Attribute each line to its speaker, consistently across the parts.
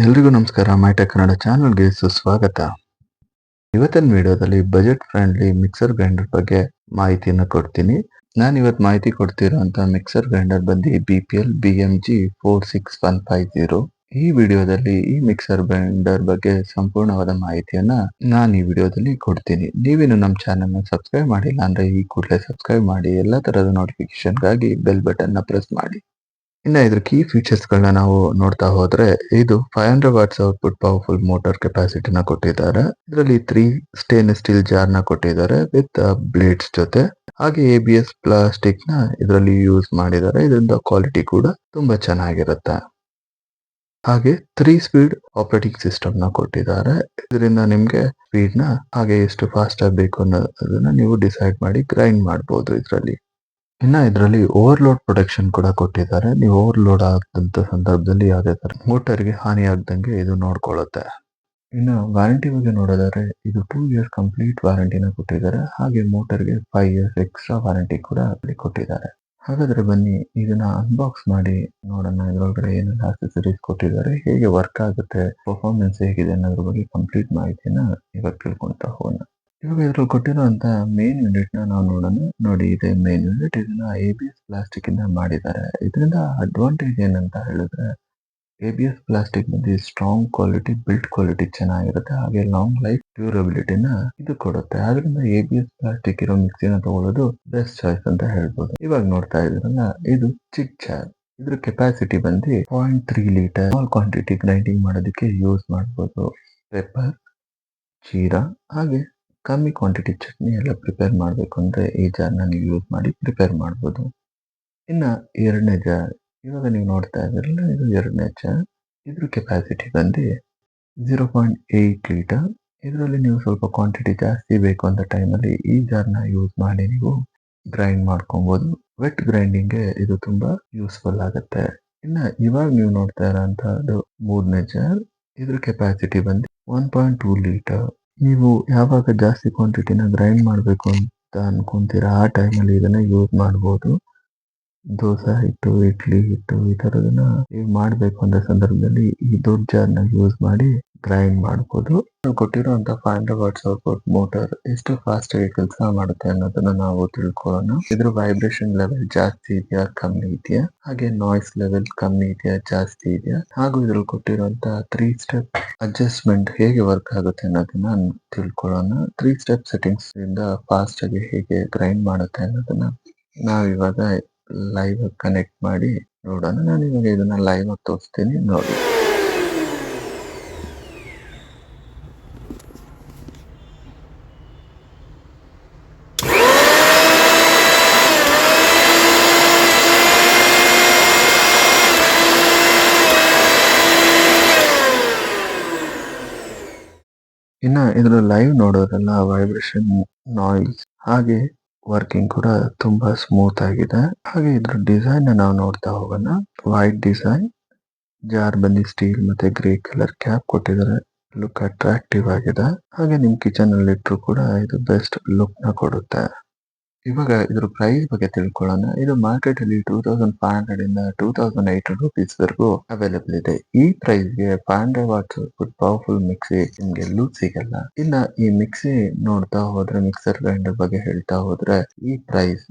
Speaker 1: ಎಲ್ರಿಗೂ ನಮಸ್ಕಾರ. ಮೈಟೆಕ್ ಕನ್ನಡ ಚಾನಲ್ಗೆ ಸುಸ್ವಾಗತ. ಇವತ್ತಿನ ವಿಡಿಯೋದಲ್ಲಿ ಬಜೆಟ್ ಫ್ರೆಂಡ್ಲಿ ಮಿಕ್ಸರ್ ಗ್ರೈಂಡರ್ ಬಗ್ಗೆ ಮಾಹಿತಿಯನ್ನು ಕೊಡ್ತೀನಿ. ನಾನು ಇವತ್ತು ಮಾಹಿತಿ ಕೊಡ್ತಿರೋಂಥ ಮಿಕ್ಸರ್ ಗ್ರೈಂಡರ್ ಬಂದು B P L B M G four six one five zero ಈ ವಿಡಿಯೋದಲ್ಲಿ ಈ ಮಿಕ್ಸರ್ ಗ್ರೈಂಡರ್ ಬಗ್ಗೆ ಸಂಪೂರ್ಣವಾದ ಮಾಹಿತಿಯನ್ನ ನಾನು ಈ ವಿಡಿಯೋದಲ್ಲಿ ಕೊಡ್ತೀನಿ. ನೀವೇನು ನಮ್ಮ ಚಾನಲ್ನ ಸಬ್ಸ್ಕ್ರೈಬ್ ಮಾಡಿಲ್ಲ ಅಂದ್ರೆ ಈ ಕೂಡಲೇ ಸಬ್ಸ್ಕ್ರೈಬ್ ಮಾಡಿ. ಎಲ್ಲ ತರಹದ ನೋಟಿಫಿಕೇಶನ್ಗಾಗಿ ಬೆಲ್ ಬಟನ್ನ ಪ್ರೆಸ್ ಮಾಡಿ. ಇನ್ನ ಇದ್ರ ಕೀ ಫೀಚರ್ಸ್ ಗಳನ್ನ ನಾವು ನೋಡ್ತಾ ಹೋದ್ರೆ, ಇದು five hundred watts output powerful motor ಕೆಪಾಸಿಟಿನ ಕೊಟ್ಟಿದ್ದಾರೆ. ಇದರಲ್ಲಿ ತ್ರೀ ಸ್ಟೇನ್ಲೆಸ್ ಸ್ಟೀಲ್ ಜಾರ್ನ ಕೊಟ್ಟಿದ್ದಾರೆ ವಿತ್ ಬ್ಲೇಡ್ಸ್ ಜೊತೆ. ಹಾಗೆ ಎ ಬಿ ಎಸ್ ಪ್ಲಾಸ್ಟಿಕ್ನ ಇದರಲ್ಲಿ ಯೂಸ್ ಮಾಡಿದ್ದಾರೆ. ಇದರಿಂದ ಕ್ವಾಲಿಟಿ ಕೂಡ ತುಂಬಾ ಚೆನ್ನಾಗಿರುತ್ತೆ. ಹಾಗೆ ತ್ರೀ ಸ್ಪೀಡ್ ಆಪರೇಟಿಂಗ್ ಸಿಸ್ಟಮ್ನ ಕೊಟ್ಟಿದ್ದಾರೆ. ಇದರಿಂದ ನಿಮ್ಗೆ ಸ್ಪೀಡ್ನ ಹಾಗೆ ಎಷ್ಟು ಫಾಸ್ಟ್ ಆಗಬೇಕು ಅನ್ನೋದನ್ನ ನೀವು ಡಿಸೈಡ್ ಮಾಡಿ ಗ್ರೈಂಡ್ ಮಾಡಬಹುದು ಇದರಲ್ಲಿ. ಇನ್ನ ಇದರಲ್ಲಿ ಓವರ್ಲೋಡ್ ಪ್ರೊಟೆಕ್ಷನ್ ಕೂಡ ಕೊಟ್ಟಿದ್ದಾರೆ. ನೀವು ಓವರ್ಲೋಡ್ ಆದಂತ ಸಂದರ್ಭದಲ್ಲಿ ಯಾವುದೇ ತರ ಮೋಟರ್ಗೆ ಹಾನಿ ಆಗದಂಗೆ ಇದು ನೋಡ್ಕೊಳ್ಳುತ್ತೆ. ಇನ್ನು ವಾರಂಟಿ ಬಗ್ಗೆ ನೋಡೋದಾದ್ರೆ ಇದು ಟೂ ಇಯರ್ಸ್ ಕಂಪ್ಲೀಟ್ ವಾರಂಟಿನ ಕೊಟ್ಟಿದ್ದಾರೆ. ಹಾಗೆ ಮೋಟರ್ಗೆ ಫೈವ್ ಇಯರ್ಸ್ ಎಕ್ಸ್ಟ್ರಾ ವಾರಂಟಿ ಕೂಡ ಅಲ್ಲಿ ಕೊಟ್ಟಿದ್ದಾರೆ. ಹಾಗಾದ್ರೆ ಬನ್ನಿ, ಇದನ್ನ ಅನ್ಬಾಕ್ಸ್ ಮಾಡಿ ನೋಡೋಣ ಇದರೊಳಗಡೆ ಏನೆಲ್ಲ ಅಕ್ಸೆಸರೀಸ್ ಕೊಟ್ಟಿದ್ದಾರೆ, ಹೇಗೆ ವರ್ಕ್ ಆಗುತ್ತೆ ಪರ್ಫಾರ್ಮೆನ್ಸ್ ಹೇಗಿದೆ ಅನ್ನೋದ್ರ ಬಗ್ಗೆ ಕಂಪ್ಲೀಟ್ ಮಾಹಿತಿನ ಇವಾಗ ತಿಳ್ಕೊಂತ ಹೋಗೋಣ. ಇವಾಗ ಇದ್ರಲ್ಲಿ ಕೊಟ್ಟಿರುವಂತ ಮೇನ್ ಯೂನಿಟ್ನ ನಾವು ನೋಡೋಣ. ನೋಡಿ, ಇದೆ ಮೇನ್ ಯೂನಿಟ್ ಇದನ್ನ ಎ ಬಿ ಎಸ್ ಪ್ಲಾಸ್ಟಿಕ್ ಇಂದ ಮಾಡಿದ್ದಾರೆ. ಇದರಿಂದ ಅಡ್ವಾಂಟೇಜ್ ಏನಂತ ಹೇಳಿದ್ರೆ ಎ ಬಿ ಎಸ್ ಪ್ಲಾಸ್ಟಿಕ್ನಲ್ಲಿ ಸ್ಟ್ರಾಂಗ್ ಕ್ವಾಲಿಟಿ ಬಿಲ್ಟ್ ಕ್ವಾಲಿಟಿ ಚೆನ್ನಾಗಿರುತ್ತೆ. ಹಾಗೆ ಲಾಂಗ್ ಲೈಫ್ ಡ್ಯೂರಬಿಲಿಟಿನ ಇದು ಕೊಡುತ್ತೆ. ಆದ್ರಿಂದ ಎ ಬಿ ಎಸ್ ಪ್ಲಾಸ್ಟಿಕ್ ಇರೋ ಮಿಕ್ಸಿನ ತಗೊಳ್ಳೋದು ಬೆಸ್ಟ್ ಚಾಯ್ಸ್ ಅಂತ ಹೇಳ್ಬೋದು. ಇವಾಗ ನೋಡ್ತಾ ಇದ್ರಲ್ಲ, ಇದು ಚಿಕ್ ಚಾರ್. ಇದ್ರ ಕೆಪಾಸಿಟಿ ಬಂದು point three litre small quantity grinding ಮಾಡೋದಕ್ಕೆ ಯೂಸ್ ಮಾಡ್ಬೋದು. ಪೆಪ್ಪರ್ ಜೀರಾ, ಹಾಗೆ ಕಮ್ಮಿ ಕ್ವಾಂಟಿಟಿ ಚಟ್ನಿ ಎಲ್ಲ ಪ್ರಿಪೇರ್ ಮಾಡಬೇಕು ಅಂದರೆ ಈ ಜಾರ್ನ ನೀವು ಯೂಸ್ ಮಾಡಿ ಪ್ರಿಪೇರ್ ಮಾಡ್ಬೋದು. ಇನ್ನ ಎರಡನೇ ಜಾರ್ ಇವಾಗ ನೀವು ನೋಡ್ತಾ ಇದ್ರಲ್ಲ ಇದು ಎರಡನೇ ಜಾರ್ ಇದ್ರ ಕೆಪಾಸಿಟಿ ಬಂದು ಜೀರೋ ಪಾಯಿಂಟ್ ಏಯ್ಟ್ ಲೀಟರ್ ಇದರಲ್ಲಿ ನೀವು ಸ್ವಲ್ಪ ಕ್ವಾಂಟಿಟಿ ಜಾಸ್ತಿ ಬೇಕು ಅಂತ ಟೈಮಲ್ಲಿ ಈ ಜಾರ್ನ ಯೂಸ್ ಮಾಡಿ ನೀವು ಗ್ರೈಂಡ್ ಮಾಡ್ಕೊಬೋದು. ವೆಟ್ ಗ್ರೈಂಡಿಂಗ್ಗೆ ಇದು ತುಂಬಾ ಯೂಸ್ಫುಲ್ ಆಗುತ್ತೆ. ಇನ್ನ ಇವಾಗ ನೀವು ನೋಡ್ತಾ ಇರೋಂತಹದ್ದು ಮೂರನೇ ಜಾರ್ ಇದ್ರ ಕೆಪಾಸಿಟಿ ಬಂದು ಒನ್ ಪಾಯಿಂಟ್ ಟೂ ಲೀಟರ್ ನೀವು ಯಾವಾಗ ಜಾಸ್ತಿ ಕ್ವಾಂಟಿಟಿನ ಗ್ರೈಂಡ್ ಮಾಡಬೇಕು ಅಂತ ಅನ್ಕೊಂತೀರಾ, ಆ ಟೈಮಲ್ಲಿ ಇದನ್ನ ಯೂಸ್ ಮಾಡ್ಬೋದು. ದೋಸೆ ಹಿಟ್ಟು, ಇಡ್ಲಿ ಹಿಟ್ಟು ಈ ಥರದನ್ನ ಮಾಡಬೇಕು ಅಂದ ಸಂದರ್ಭದಲ್ಲಿ ಈ ದೊಡ್ಡ ಜಾರ್ನ ಯೂಸ್ ಮಾಡಿ ಗ್ರೈಂಡ್ ಮಾಡ್ಬೋದು. ಕೊಟ್ಟಿರುವಂತ five hundred watts output motor ಎಷ್ಟು ಫಾಸ್ಟ್ ಆಗಿ ಕೆಲಸ ಮಾಡುತ್ತೆ ಅನ್ನೋದನ್ನ ನಾವು ತಿಳ್ಕೊಳ್ಳೋಣ. ಇದ್ರ ವೈಬ್ರೇಷನ್ ಲೆವೆಲ್ ಜಾಸ್ತಿ ಇದೆಯಾ, ಕಮ್ಮಿ ಇದೆಯಾ? ಹಾಗೆ ನಾಯ್ಸ್ ಲೆವೆಲ್ ಕಮ್ಮಿ ಇದೆಯಾ, ಜಾಸ್ತಿ ಇದೆಯಾ? ಹಾಗೂ ಇದ್ರಲ್ಲಿ ಕೊಟ್ಟಿರುವಂತ ತ್ರೀ ಸ್ಟೆಪ್ ಅಡ್ಜಸ್ಟ್ಮೆಂಟ್ ಹೇಗೆ ವರ್ಕ್ ಆಗುತ್ತೆ ಅನ್ನೋದನ್ನ ತಿಳ್ಕೊಳ್ಳೋಣ. ತ್ರೀ ಸ್ಟೆಪ್ ಸೆಟ್ಟಿಂಗ್ಸ್ ಇಂದ ಫಾಸ್ಟ್ ಆಗಿ ಹೇಗೆ ಗ್ರೈಂಡ್ ಮಾಡುತ್ತೆ ಅನ್ನೋದನ್ನ ನಾವು ಇವಾಗ ಲೈವ್ ಕನೆಕ್ಟ್ ಮಾಡಿ ನೋಡೋಣ. ನಾನು ಇವಾಗ ಇದನ್ನ ಲೈವ್ ಆಗಿ ತೋರಿಸ್ತೀನಿ, ನೋಡಿ. ಇನ್ನ ಇದ್ರ ಲೈವ್ ನೋಡೋರೆಲ್ಲ ವೈಬ್ರೇಷನ್ ನಾಯ್ಸ್ ಹಾಗೆ ವರ್ಕಿಂಗ್ ಕೂಡ ತುಂಬಾ ಸ್ಮೂತ್ ಆಗಿದೆ. ಹಾಗೆ ಇದ್ರ ಡಿಸೈನ್ ನಾವು ನೋಡ್ತಾ ಹೋಗೋಣ. ವೈಟ್ ಡಿಸೈನ್ ಜಾರ್ ಬಂದಿ ಸ್ಟೀಲ್ ಮತ್ತೆ ಗ್ರೇ ಕಲರ್ ಕ್ಯಾಪ್ ಕೊಟ್ಟಿದ್ದಾರೆ ಲುಕ್ ಅಟ್ರಾಕ್ಟಿವ್ ಆಗಿದೆ. ಹಾಗೆ ನಿಮ್ ಕಿಚನ್ ಅಲ್ಲಿ ಇಟ್ಟರು ಕೂಡ ಇದು ಬೆಸ್ಟ್ ಲುಕ್ನ ಕೊಡುತ್ತೆ. ಇವಾಗ ಇದ್ರ ಪ್ರೈಸ್ ಬಗ್ಗೆ ತಿಳ್ಕೊಳ್ಳೋಣ. ಇದು ಮಾರ್ಕೆಟ್ ಅಲ್ಲಿ ಟೂ ತೌಸಂಡ್ ಫೈವ್ ಹಂಡ್ರೆಡ್ ಇಂದ ಟೂ ತೌಸಂಡ್ ಏಟ್ ರುಪೀಸ್ ವರೆಗೂ ಅವೈಲೇಬಲ್ ಇದೆ. ಈ ಪ್ರೈಸ್ಗೆ five hundred watts powerful mixie ನಿಮ್ಗೆ ಎಲ್ಲೂ ಸಿಗಲ್ಲ. ಇನ್ನ ಈ ಮಿಕ್ಸಿ ನೋಡ್ತಾ ಹೋದ್ರೆ ಮಿಕ್ಸರ್ ಗ್ರೈಂಡರ್ ಬಗ್ಗೆ ಹೇಳ್ತಾ ಹೋದ್ರೆ, ಈ ಪ್ರೈಸ್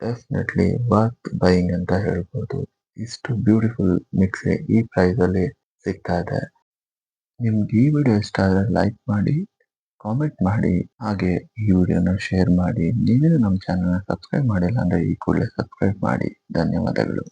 Speaker 1: ಡೆಫಿನೆಟ್ಲಿ ವರ್ತ್ ಬೈಯಿಂಗ್ ಅಂತ ಹೇಳ್ಬೋದು. ಇಷ್ಟು ಬ್ಯೂಟಿಫುಲ್ ಮಿಕ್ಸಿ ಈ ಪ್ರೈಸ್ ಅಲ್ಲಿ ಸಿಗ್ತಾ ಇದೆ. ನಿಮ್ಗೆ ಈ ವಿಡಿಯೋ ಇಷ್ಟ ಆದ್ರೆ ಲೈಕ್ ಮಾಡಿ ಕಾಮೆಂಟ್ ಮಾಡಿ, ಹಾಗೆ ಈ ವಿಡಿಯೋನ ಶೇರ್ ಮಾಡಿ. ನೀವೇನು ನಮ್ಮ ಚಾನಲ್ನ ಸಬ್ಸ್ಕ್ರೈಬ್ ಮಾಡಿಲ್ಲ ಅಂದ್ರೆ ಈ ಕೂಡಲೇ ಸಬ್ಸ್ಕ್ರೈಬ್ ಮಾಡಿ. ಧನ್ಯವಾದಗಳು.